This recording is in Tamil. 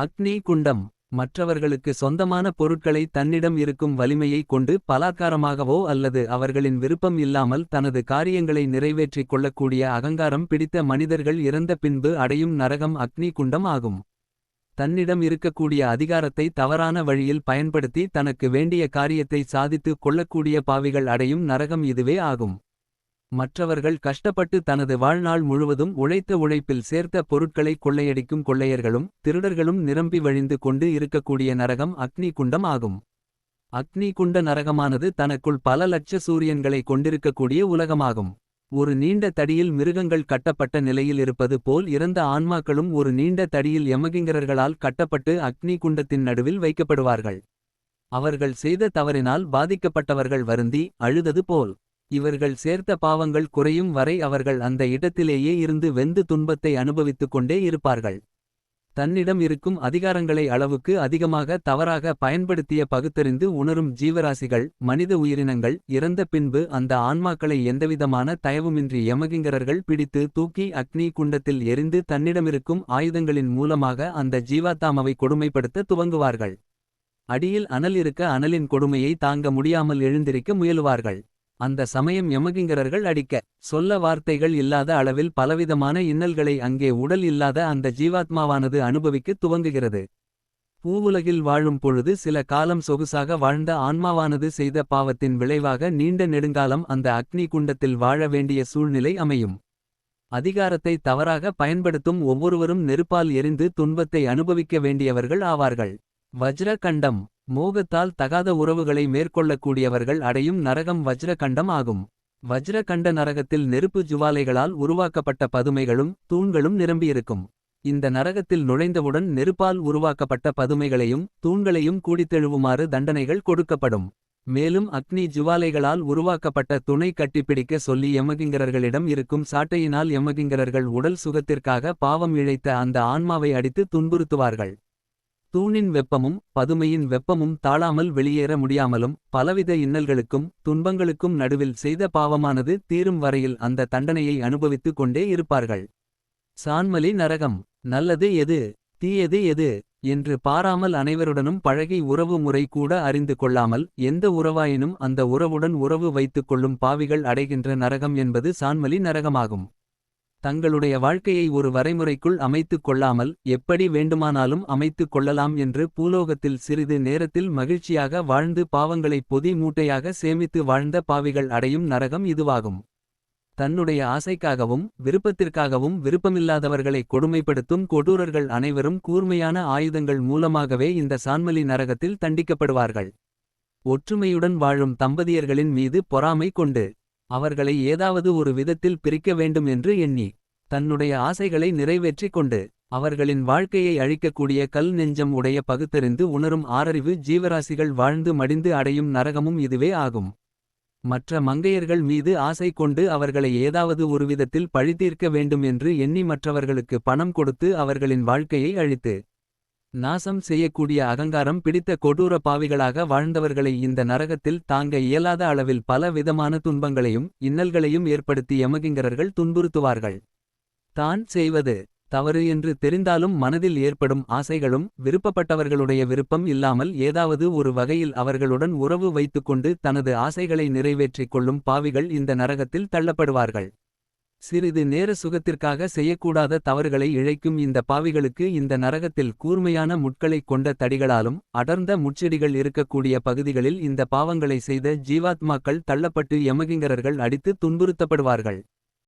அக்னி குண்டம். மற்றவர்களுக்கு சொந்தமான பொருட்களை தன்னிடம் இருக்கும் வலிமையை கொண்டு பலாக்காரமாகவோ அல்லது அவர்களின் விருப்பம் இல்லாமல் தனது காரியங்களை நிறைவேற்றிக் கொள்ளக்கூடிய அகங்காரம் பிடித்த மனிதர்கள் இறந்த பின்பு அடையும் நரகம் அக்னி குண்டம் ஆகும். தன்னிடம் இருக்கக்கூடிய அதிகாரத்தை தவறான வழியில் பயன்படுத்தி தனக்கு வேண்டிய காரியத்தை சாதித்து கொள்ளக்கூடிய பாவிகள் அடையும் நரகம் இதுவே ஆகும். மற்றவர்கள் கஷ்டப்பட்டு தனது வாழ்நாள் முழுவதும் உழைத்த உழைப்பில் சேர்த்த பொருட்களை கொள்ளையடிக்கும் கொள்ளையர்களும் திருடர்களும் நிரம்பி வழிந்து கொண்டு இருக்கக்கூடிய நரகம் அக்னி குண்டம் ஆகும். அக்னி குண்ட நரகமானது தனக்குள் பல லட்ச சூரியன்களை கொண்டிருக்கக்கூடிய உலகமாகும். ஒரு நீண்ட தடியில் மிருகங்கள் கட்டப்பட்ட நிலையில் இருப்பது போல் இறந்த ஆன்மாக்களும் ஒரு நீண்ட தடியில் யமகிங்கரர்களால் கட்டப்பட்டு அக்னி குண்டத்தின் நடுவில் வைக்கப்படுவார்கள். அவர்கள் செய்த தவறினால் பாதிக்கப்பட்டவர்கள் வருந்தி அழுதது போல். இவர்கள் சேர்த்த பாவங்கள் குறையும் வரை அவர்கள் அந்த இடத்திலேயே இருந்து வெந்து துன்பத்தை அனுபவித்துக் கொண்டே இருப்பார்கள். தன்னிடம் இருக்கும் அதிகாரங்களை அளவுக்கு அதிகமாக தவறாக பயன்படுத்திய பகுத்தறிந்து உணரும் ஜீவராசிகள் மனித உயிரினங்கள் இறந்த பின்பு அந்த ஆன்மாக்களை எந்தவிதமான தயவுமின்றி யமகிங்கரர்கள் பிடித்து தூக்கி அக்னி குண்டத்தில் எரிந்து தன்னிடமிருக்கும் ஆயுதங்களின் மூலமாக அந்த ஜீவாத்தாமவை கொடுமைப்படுத்த துவங்குவார்கள். அடியில் அனல் இருக்க அனலின் கொடுமையை தாங்க முடியாமல் எழுந்திருக்க முயலுவார்கள். அந்த சமயம் யமகிங்கரர்கள் அடிக்க சொல்ல வார்த்தைகள் இல்லாத அளவில் பலவிதமான இன்னல்களை அங்கே உடல் இல்லாத அந்த ஜீவாத்மாவானது அனுபவிக்க துவங்குகிறது. பூவுலகில் வாழும் பொழுது சில காலம் சொகுசாக வாழ்ந்த ஆன்மாவானது செய்த பாவத்தின் விளைவாக நீண்ட நெடுங்காலம் அந்த அக்னி குண்டத்தில் வாழ வேண்டிய சூழ்நிலை அமையும். அதிகாரத்தை தவறாக பயன்படுத்தும் ஒவ்வொருவரும் நெருப்பால் எரிந்து துன்பத்தை அனுபவிக்க வேண்டியவர்கள் ஆவார்கள். வஜ்ர கண்டம் மோகத்தால் தகாத உறவுகளை மேற்கொள்ளக்கூடியவர்கள் அடையும் நரகம் வஜ்ரகண்டம் ஆகும். வஜ்ரகண்ட நரகத்தில் நெருப்பு ஜுவாலைகளால் உருவாக்கப்பட்ட பதுமைகளும் தூண்களும் நிரம்பியிருக்கும். இந்த நரகத்தில் நுழைந்தவுடன் நெருப்பால் உருவாக்கப்பட்ட பதுமைகளையும் தூண்களையும் கூடித்தெழுவுமாறு தண்டனைகள் கொடுக்கப்படும். மேலும் அக்னி ஜுவாலைகளால் உருவாக்கப்பட்ட துணை கட்டிப்பிடிக்க சொல்லி எமகிங்கரர்களிடம் இருக்கும் சாட்டையினால் எமகிங்கரர்கள் உடல் சுகத்திற்காக பாவம் இழைத்த அந்த ஆன்மாவை அடித்து துன்புறுத்துவார்கள். தூணின் வெப்பமும் பதுமையின் வெப்பமும் தாழாமல் வெளியேற முடியாமலும் பலவித இன்னல்களுக்கும் துன்பங்களுக்கும் நடுவில் செய்த பாவமானது தீரும் வரையில் அந்த தண்டனையை அனுபவித்துக் கொண்டே இருப்பார்கள். சான்மலி நரகம் நல்லது எது தீயது எது என்று பாராமல் அனைவருடனும் பழகி உறவு முறை கூட அறிந்து கொள்ளாமல் எந்த உறவாயினும் அந்த உறவுடன் உறவு வைத்துக் கொள்ளும் பாவிகள் அடைகின்ற நரகம் என்பது சான்மலி நரகமாகும். தங்களுடைய வாழ்க்கையை ஒரு வரைமுறைக்குள் அமைத்துக் கொள்ளாமல் எப்படி வேண்டுமானாலும் அமைத்துக் கொள்ளலாம் என்று பூலோகத்தில் சிறிது நேரத்தில் மகிழ்ச்சியாக வாழ்ந்து பாவங்களை பொதி மூட்டையாக சேமித்து வாழ்ந்த பாவிகள் அடையும் நரகம் இதுவாகும். தன்னுடைய ஆசைக்காகவும் விருப்பத்திற்காகவும் விருப்பமில்லாதவர்களை கொடுமைப்படுத்தும் கொடூரர்கள் அனைவரும் கூர்மையான ஆயுதங்கள் மூலமாகவே இந்த சான்மலி நரகத்தில் தண்டிக்கப்படுவார்கள். ஒற்றுமையுடன் வாழும் தம்பதியர்களின் மீது பொறாமை கொண்டு அவர்களை ஏதாவது ஒரு விதத்தில் பிரிக்க வேண்டும் என்று எண்ணி தன்னுடைய ஆசைகளை நிறைவேற்றிக் கொண்டு அவர்களின் வாழ்க்கையை அழிக்கக்கூடிய கல் நெஞ்சம் உடைய பகுத்தறிந்து உணரும் ஆறறிவு ஜீவராசிகள் வாழ்ந்து மடிந்து அடையும் நரகமும் இதுவே ஆகும். மற்ற மங்கையர்கள் மீது ஆசை கொண்டு அவர்களை ஏதாவது ஒரு விதத்தில் பழிதீர்க்க வேண்டும் என்று எண்ணி மற்றவர்களுக்கு பணம் கொடுத்து அவர்களின் வாழ்க்கையை அழித்து நாசம் செய்யக்கூடிய அகங்காரம் பிடித்த கொடூர பாவிகளாக வாழ்ந்தவர்களை இந்த நரகத்தில் தாங்க இயலாத அளவில் பல விதமான துன்பங்களையும் இன்னல்களையும் ஏற்படுத்தி யமகிங்கரர்கள் துன்புறுத்துவார்கள். தான் செய்வது தவறு என்று தெரிந்தாலும் மனதில் ஏற்படும் ஆசைகளும் விருப்பப்பட்டவர்களுடைய விருப்பம் இல்லாமல் ஏதாவது ஒரு வகையில் அவர்களுடன் உறவு வைத்துக்கொண்டு தனது ஆசைகளை நிறைவேற்றிக் கொள்ளும் பாவிகள் இந்த நரகத்தில் தள்ளப்படுவார்கள். சிறிது நேர சுகத்திற்காக செய்யக்கூடாத தவறுகளை இழைக்கும் இந்த பாவிகளுக்கு இந்த நரகத்தில் கூர்மையான முட்களைக் கொண்ட தடிகளாலும் அடர்ந்த முச்செடிகள் இருக்கக்கூடிய பகுதிகளில் இந்த பாவங்களை செய்த ஜீவாத்மாக்கள் தள்ளப்பட்டு யமகிங்கரர்கள் அடித்து துன்புறுத்தப்படுவார்கள்.